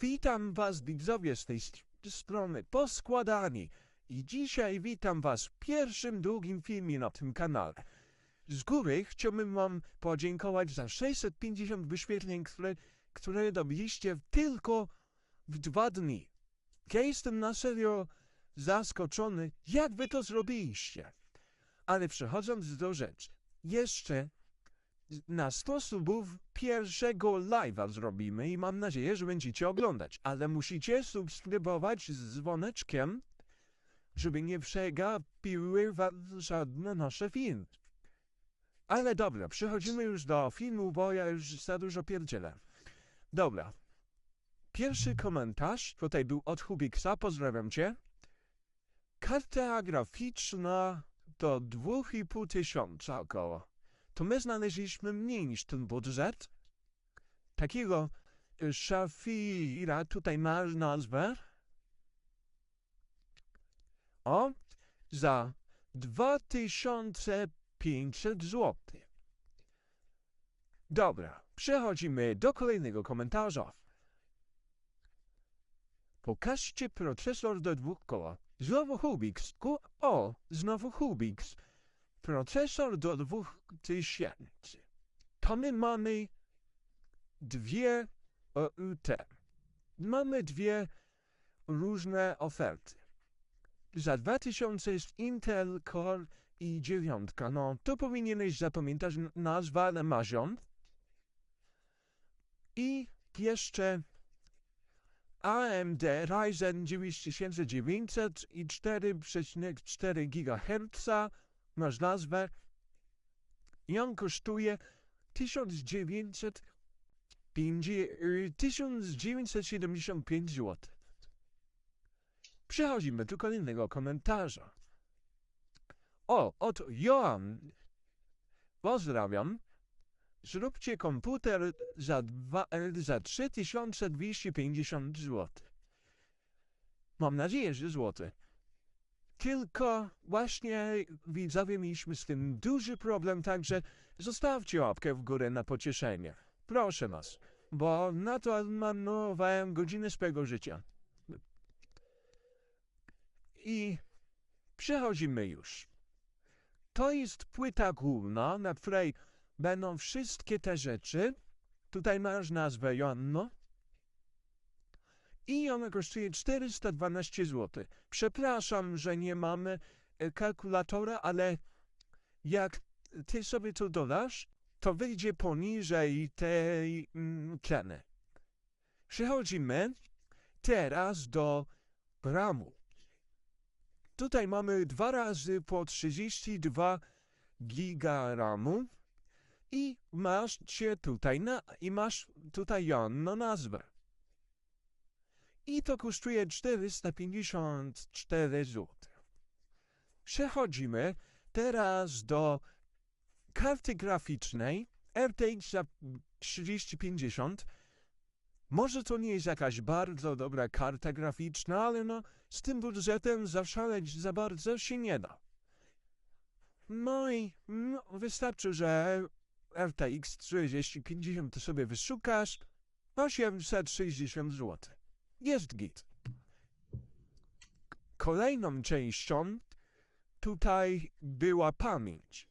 Witam was widzowie z tej st- strony poskładani i dzisiaj witam was w pierwszym długim filmie na tym kanale. Z góry chciałbym wam podziękować za 650 wyświetleń, które, które dobiliście tylko w dwa dni. Ja jestem na serio zaskoczony, jak wy to zrobiliście. Ale przechodząc do rzeczy, jeszcze na 100 subów pierwszego live'a zrobimy i mam nadzieję, że będziecie oglądać. Ale musicie subskrybować z dzwoneczkiem, żeby nie przegapiły żadne nasze filmy. Ale dobra, przechodzimy już do filmu, bo ja już za dużo pierdzielę. Dobra. Pierwszy komentarz tutaj był od Hubiksa, pozdrawiam cię. Karta graficzna to 2,5 tysiąca około. To my znaleźliśmy mniej niż ten budżet. Takiego y, szafira tutaj masz nazwę. O, za 2500 zł. Dobra, przechodzimy do kolejnego komentarza. Pokażcie procesor do dwóch koła. Znowu Hubiks. Ku- O, znowu Hubiks. Procesor do dwóch tysięcy. To my mamy dwie o, te. Mamy dwie różne oferty. Za 2000 jest Intel Core i dziewiątka. No, to powinieneś zapamiętać nazwa Mazion. I jeszcze AMD Ryzen 9900 i 4,4 GHz. Masz nazwę. I on kosztuje 1900 y, 1975 zł. Przechodzimy do kolejnego komentarza. O, oto Joan. Pozdrawiam. Zróbcie komputer za, dwa, e, za 3250 zł. Mam nadzieję, że złoty. Tylko właśnie widzowie mieliśmy z tym duży problem, także zostawcie łapkę w górę na pocieszenie. Proszę was, bo na to marnowałem godziny swojego życia. I przechodzimy już. To jest płyta główna, na której będą wszystkie te rzeczy. Tutaj masz nazwę Joanno. I ona kosztuje 412 zł. Przepraszam, że nie mamy e, kalkulatora, ale jak ty sobie to dodasz, to wyjdzie poniżej tej mm, ceny. Przechodzimy teraz do ramu. Tutaj mamy dwa razy po 32 giga ramu i masz się tutaj na, i masz tutaj Joanno nazwę. I to kosztuje 454 zł. Przechodzimy teraz do karty graficznej RTX 3050. Może to nie jest jakaś bardzo dobra karta graficzna, ale no z tym budżetem zaszaleć za bardzo się nie da. No i no, wystarczy, że RTX 3050 to sobie wyszukasz 860 zł. Jest git. Kolejną częścią tutaj była pamięć.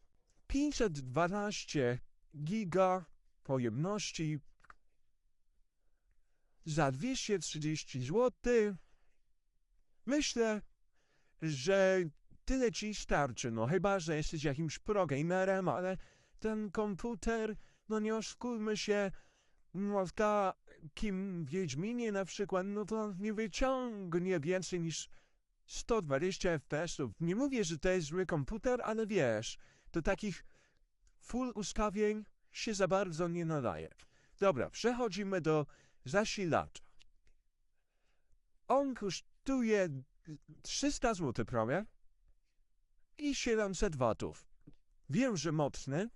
512 giga pojemności za 230 zł. Myślę, że tyle ci starczy, no chyba, że jesteś jakimś programerem, ale ten komputer, no nie oszukujmy się, no w takim Wiedźminie na przykład, no to nie wyciągnie więcej niż 120 FPS-ów. Nie mówię, że to jest zły komputer, ale wiesz, do takich full ustawień się za bardzo nie nadaje. Dobra, przechodzimy do zasilacza. On kosztuje 300 zł prawie i 700 watów. Wiem, że mocny,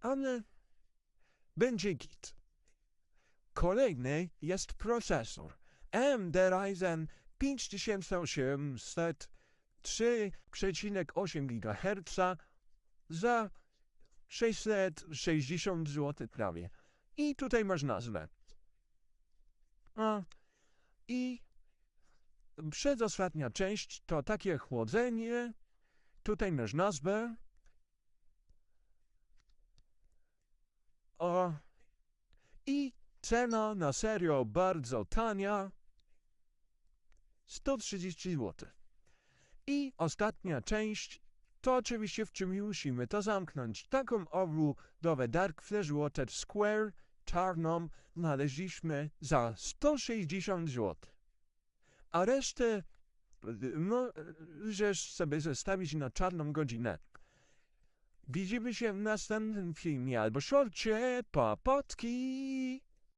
ale będzie git. Kolejny jest procesor AMD Ryzen 5800 3,8 GHz za 660 zł prawie. I tutaj masz nazwę. A, przedostatnia część to takie chłodzenie. Tutaj masz nazwę. O. Cena na serio bardzo tania. 130 zł. I ostatnia część to oczywiście w czym musimy to zamknąć. Taką obudowę Dark Flash Water Square czarną znaleźliśmy za 160 zł. A resztę no, żeś sobie zostawić na czarną godzinę. Widzimy się w następnym filmie albo szorcie, papotki.